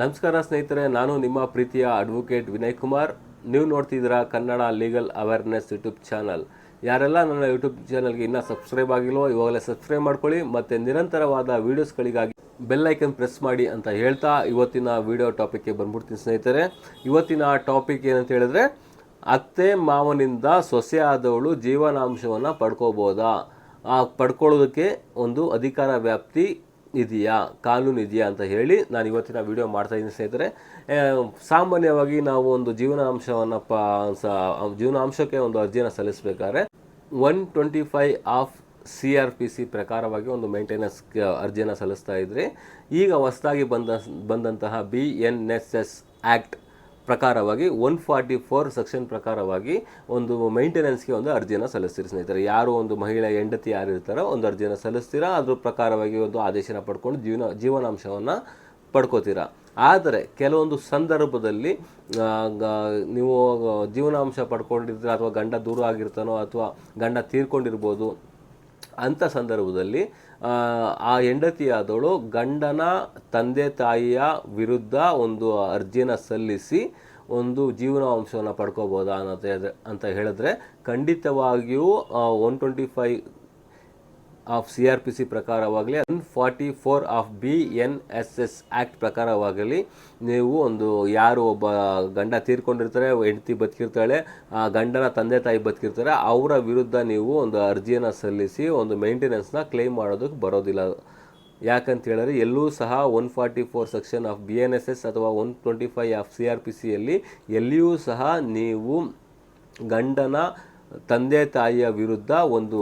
ನಮಸ್ಕಾರ ಸ್ನೇಹಿತರೆ, ನಾನು ನಿಮ್ಮ ಪ್ರೀತಿಯ ಅಡ್ವೊಕೇಟ್ ವಿನಯ್ ಕುಮಾರ್. ನೀವು ನೋಡ್ತಿದ್ದೀರಾ Kannada legal awareness YouTube channel ಯಾರೆಲ್ಲ ನನ್ನ ಯೂಟ್ಯೂಬ್ ಚಾನಲ್ಗೆ ಇನ್ನೂ ಸಬ್ಸ್ಕ್ರೈಬ್ ಆಗಿಲ್ವೋ, ಇವಾಗಲೇ ಸಬ್ಸ್ಕ್ರೈಬ್ ಮಾಡ್ಕೊಳ್ಳಿ ಮತ್ತು ನಿರಂತರವಾದ ವೀಡಿಯೋಸ್ಗಳಿಗಾಗಿ ಬೆಲ್ ಐಕನ್ ಪ್ರೆಸ್ ಮಾಡಿ ಅಂತ ಹೇಳ್ತಾ ಇವತ್ತಿನ ವಿಡಿಯೋ ಟಾಪಿಕ್ಗೆ ಬಂದ್ಬಿಡ್ತೀನಿ ಸ್ನೇಹಿತರೆ. ಇವತ್ತಿನ ಟಾಪಿಕ್ ಏನಂತ ಹೇಳಿದ್ರೆ, ಅತ್ತೆ ಮಾವನಿಂದ ಸೊಸೆ ಆದವಳು ಜೀವನಾಂಶವನ್ನು ಪಡ್ಕೋಬೋದಾ? ಆ ಪಡ್ಕೊಳ್ಳೋದಕ್ಕೆ ಒಂದು ಅಧಿಕಾರ ವ್ಯಾಪ್ತಿ ಇದೆಯಾ ಕಾನೂನು ಇದೆಯಾ ಅಂತ ಹೇಳಿ ನಾನು ಇವತ್ತಿನ ವಿಡಿಯೋ ಮಾಡ್ತಾ ಇದ್ದೀನಿ ಸ್ನೇಹಿತರೆ. ಸಾಮಾನ್ಯವಾಗಿ ನಾವು ಒಂದು ಜೀವನಾಂಶವನ್ನು ಸ ಜೀವನಾಂಶಕ್ಕೆ ಒಂದು ಅರ್ಜಿಯನ್ನು ಸಲ್ಲಿಸಬೇಕಾದ್ರೆ one twenty five of C R P C ಪ್ರಕಾರವಾಗಿ ಒಂದು ಮೇಂಟೆನೆನ್ಸ್ ಅರ್ಜಿಯನ್ನು ಸಲ್ಲಿಸ್ತಾ ಇದ್ರಿ. ಈಗ ಹೊಸದಾಗಿ ಬಂದ, ಬಂದಂತಹ B N S S act ಪ್ರಕಾರವಾಗಿ ಒನ್ ಫಾರ್ಟಿ ಫೋರ್ ಸೆಕ್ಷನ್ ಪ್ರಕಾರವಾಗಿ ಒಂದು ಮೈಂಟೆನೆನ್ಸ್ಗೆ ಒಂದು ಅರ್ಜಿಯನ್ನು ಸಲ್ಲಿಸ್ತೀರಿ ಸ್ನೇಹಿತರೆ. ಯಾರು ಒಂದು ಮಹಿಳೆ, ಹೆಂಡತಿ ಯಾರು ಇರ್ತಾರೋ ಒಂದು ಅರ್ಜಿಯನ್ನು ಸಲ್ಲಿಸ್ತೀರಾ? ಅದ್ರ ಪ್ರಕಾರವಾಗಿ ಒಂದು ಆದೇಶನ ಪಡ್ಕೊಂಡು ಜೀವನ, ಜೀವನಾಂಶವನ್ನು ಪಡ್ಕೋತೀರಾ? ಆದರೆ ಕೆಲವೊಂದು ಸಂದರ್ಭದಲ್ಲಿ ನೀವು ಜೀವನಾಂಶ ಪಡ್ಕೊಂಡಿದ್ರೆ ಅಥವಾ ಗಂಡ ದೂರ ಆಗಿರ್ತಾನೋ ಅಥವಾ ಗಂಡ ತೀರ್ಕೊಂಡಿರ್ಬೋದು? ಅಂಥ ಸಂದರ್ಭದಲ್ಲಿ ಆ, ಹೆಂಡತಿಯಾದವಳು ಗಂಡನ ತಂದೆ ತಾಯಿಯ ವಿರುದ್ಧ ಒಂದು ಅರ್ಜಿನ ಸಲ್ಲಿಸಿ ಒಂದು ಜೀವನಾಂಶವನ್ನು ಪಡ್ಕೋಬೋದಾ ಅನ್ನೋದೇ ಅಂತ ಹೇಳಿದ್ರೆ ಖಂಡಿತವಾಗಿಯೂ one twenty five of C R P C ಪ್ರಕಾರವಾಗಲಿ one forty four of B N S S act ಪ್ರಕಾರವಾಗಲಿ, ನೀವು ಒಂದು ಯಾರು ಒಬ್ಬ ಗಂಡ ತೀರ್ಕೊಂಡಿರ್ತಾರೆ, ಹೆಂಡತಿ ಬದುಕಿರ್ತಾಳೆ, ಆ ಗಂಡನ ತಂದೆ ತಾಯಿ ಬದುಕಿರ್ತಾರೆ, ಅವರ ವಿರುದ್ಧ ನೀವು ಒಂದು ಅರ್ಜಿಯನ್ನು ಸಲ್ಲಿಸಿ, ಒಂದು ಮೇಂಟೆನೆನ್ಸ್ನ ಕ್ಲೇಮ್ ಮಾಡೋದಕ್ಕೆ ಬರೋದಿಲ್ಲ. ಯಾಕಂತ ಹೇಳಿದ್ರೆ, ಎಲ್ಲೂ ಸಹ one forty four section of B N S S ಅಥವಾ one twenty five of C R P ಸಿಯಲ್ಲಿ ಎಲ್ಲಿಯೂ ಸಹ ನೀವು ಗಂಡನ ತಂದೆ ತಾಯಿಯ ವಿರುದ್ಧ ಒಂದು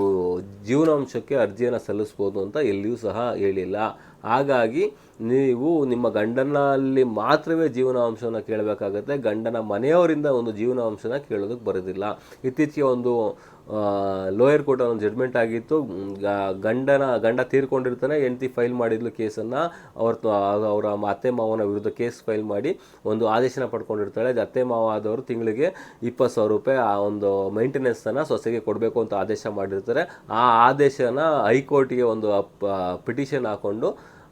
ಜೀವನಾಂಶಕ್ಕೆ ಅರ್ಜಿಯನ್ನು ಸಲ್ಲಿಸ್ಬೋದು ಅಂತ ಎಲ್ಲಿಯೂ ಸಹ ಹೇಳಿಲ್ಲ. ಹಾಗಾಗಿ ನೀವು ನಿಮ್ಮ ಗಂಡನಲ್ಲಿ ಮಾತ್ರವೇ ಜೀವನಾಂಶವನ್ನು ಕೇಳಬೇಕಾಗತ್ತೆ. ಗಂಡನ ಮನೆಯವರಿಂದ ಒಂದು ಜೀವನಾಂಶನ ಕೇಳೋದಕ್ಕೆ ಬರೋದಿಲ್ಲ. ಇತ್ತೀಚೆಗೆ ಒಂದು ಲೋಯರ್ ಕೋರ್ಟ್ ಒಂದು ಜಡ್ಮೆಂಟ್ ಆಗಿತ್ತು. ಗಂಡನ, ಗಂಡ ತೀರ್ಕೊಂಡಿರ್ತಾನೆ, ಹೆಂಡತಿ ಫೈಲ್ ಮಾಡಿದ್ಲು ಕೇಸನ್ನು. ಅವ್ರ ಅವರ ಅತ್ತೆ ಮಾವನ ವಿರುದ್ಧ ಕೇಸ್ ಫೈಲ್ ಮಾಡಿ ಒಂದು ಆದೇಶನ ಪಡ್ಕೊಂಡಿರ್ತಾಳೆ. ಅತ್ತೆ ಮಾವ ಆದವರು ತಿಂಗಳಿಗೆ ಇಪ್ಪತ್ತು ಸಾವಿರ ರೂಪಾಯಿ ಆ ಒಂದು ಮೈಂಟೆನೆನ್ಸನ್ನು ಸೊಸೆಗೆ ಕೊಡಬೇಕು ಅಂತ ಆದೇಶ ಮಾಡಿರ್ತಾರೆ. ಆ ಆದೇಶನ ಹೈಕೋರ್ಟಿಗೆ ಒಂದು ಪಿಟಿಷನ್ ಹಾಕೊಂಡು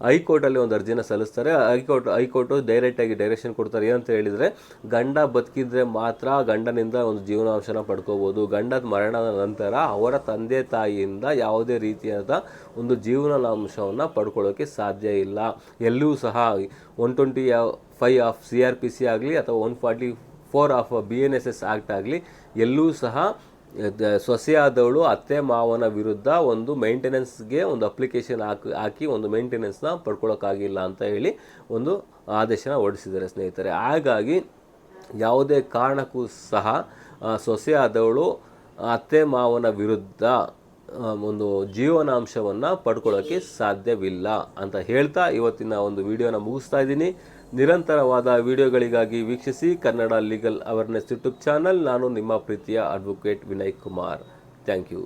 ಹೈಕೋರ್ಟಲ್ಲಿ ಒಂದು ಅರ್ಜಿನ ಸಲ್ಲಿಸ್ತಾರೆ. ಹೈಕೋರ್ಟ್, ಹೈಕೋರ್ಟು ಡೈರೆಕ್ಟಾಗಿ ಡೈರೆಕ್ಷನ್ ಕೊಡ್ತಾರೆ. ಏನಂತ ಹೇಳಿದರೆ, ಗಂಡ ಬದುಕಿದ್ರೆ ಮಾತ್ರ ಗಂಡನಿಂದ ಒಂದು ಜೀವನಾಂಶನ ಪಡ್ಕೋಬೋದು. ಗಂಡದ ಮರಣದ ನಂತರ ಅವರ ತಂದೆ ತಾಯಿಯಿಂದ ಯಾವುದೇ ರೀತಿಯಾದ ಒಂದು ಜೀವನಾಂಶವನ್ನು ಪಡ್ಕೊಳ್ಳೋಕ್ಕೆ ಸಾಧ್ಯ ಇಲ್ಲ. ಎಲ್ಲೂ ಸಹ one twenty five of C R P C ಆಗಲಿ ಅಥವಾ one forty four of B N S S act ಆಗಲಿ ಎಲ್ಲೂ ಸಹ ಸೊಸೆಯಾದವಳು ಅತ್ತೆ ಮಾವನ ವಿರುದ್ಧ ಒಂದು ಮೇಂಟೆನೆನ್ಸ್ಗೆ ಒಂದು ಅಪ್ಲಿಕೇಶನ್ ಹಾಕಿ ಹಾಕಿ ಒಂದು ಮೇಂಟೆನೆನ್ಸ್ನ ಪಡ್ಕೊಳ್ಳೋಕ್ಕಾಗಿಲ್ಲ ಅಂತ ಹೇಳಿ ಒಂದು ಆದೇಶನ ಹೊರಡಿಸಿದ್ದಾರೆ ಸ್ನೇಹಿತರೆ. ಹಾಗಾಗಿ ಯಾವುದೇ ಕಾರಣಕ್ಕೂ ಸಹ ಸೊಸೆಯಾದವಳು ಅತ್ತೆ ಮಾವನ ವಿರುದ್ಧ ಒಂದು ಜೀವನಾಂಶವನ್ನು ಪಡ್ಕೊಳ್ಳೋಕ್ಕೆ ಸಾಧ್ಯವಿಲ್ಲ ಅಂತ ಹೇಳ್ತಾ ಇವತ್ತಿನ ಒಂದು ವಿಡಿಯೋನ ಮುಗಿಸ್ತಾ ಇದ್ದೀನಿ. ನಿರಂತರವಾದ ವಿಡಿಯೋಗಳಿಗಾಗಿ ವೀಕ್ಷಿಸಿ Kannada legal awareness YouTube channel. ನಾನು ನಿಮ್ಮ ಪ್ರೀತಿಯ advocate Vinay Kumar. Thank you.